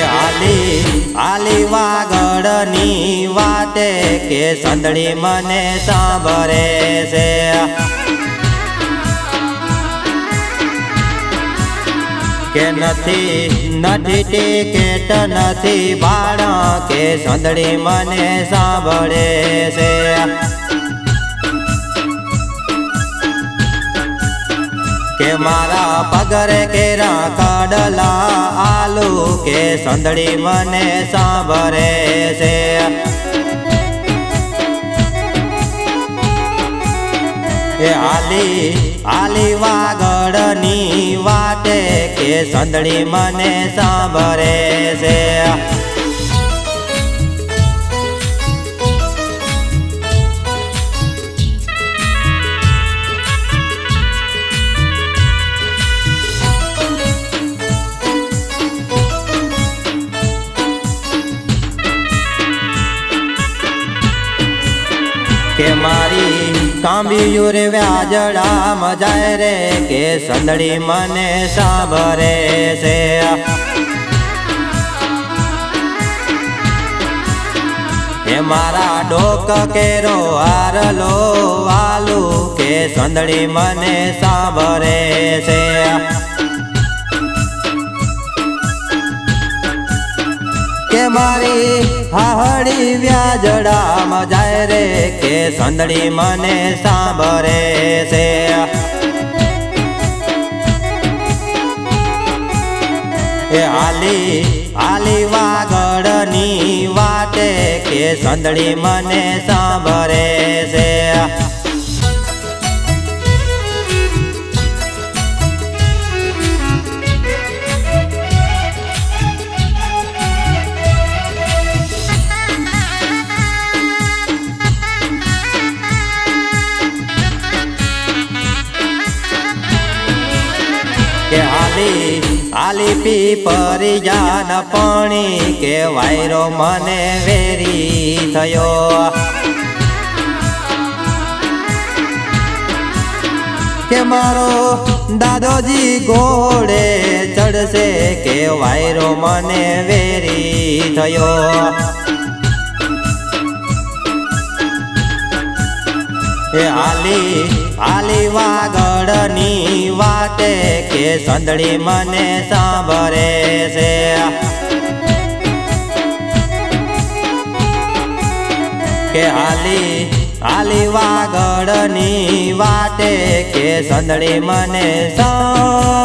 આલી વાગડની વાતે કે સંદડી મને સાંભળે છે. કે નથી નથી ટિકેટ, નથી ભાડા કે સંદડી મને સાંભળે છે. કે મારા પગરે કેરા કાડલા આલુ કે સંદડી મને સાંભરે છે. એ આલી આલી વાગડની વાતે કે સંદડી મને સાંભરે છે. કે મારી કાંબિયું રે વ્યાજડા મજાય રે કે સંદડી મને સાંભરે છે. હે મારા ડોક કેરો હારલો વાલુ કે સંદડી મને સાંભરે છે. કે મારી હાહડી વ્યાજડામાં જાય રે કે સંદડી મને સાંભળે છે. એ આલી આલી વાગડની વાતે કે સંદડી મને સાંભળે છે. કે આલી આલી પી પરી જાન પાણી કે વાયરો મને વેરી થયો. કે મારો દાદોજી ઘોડે ચડશે કે વાયરો મને વેરી થયો. એ આલી આલી વાગડની વાતે કે સંદડી મને સાંભળે છે. કે આલી આલી વાગડની વાતે કે સંદડી મને છે.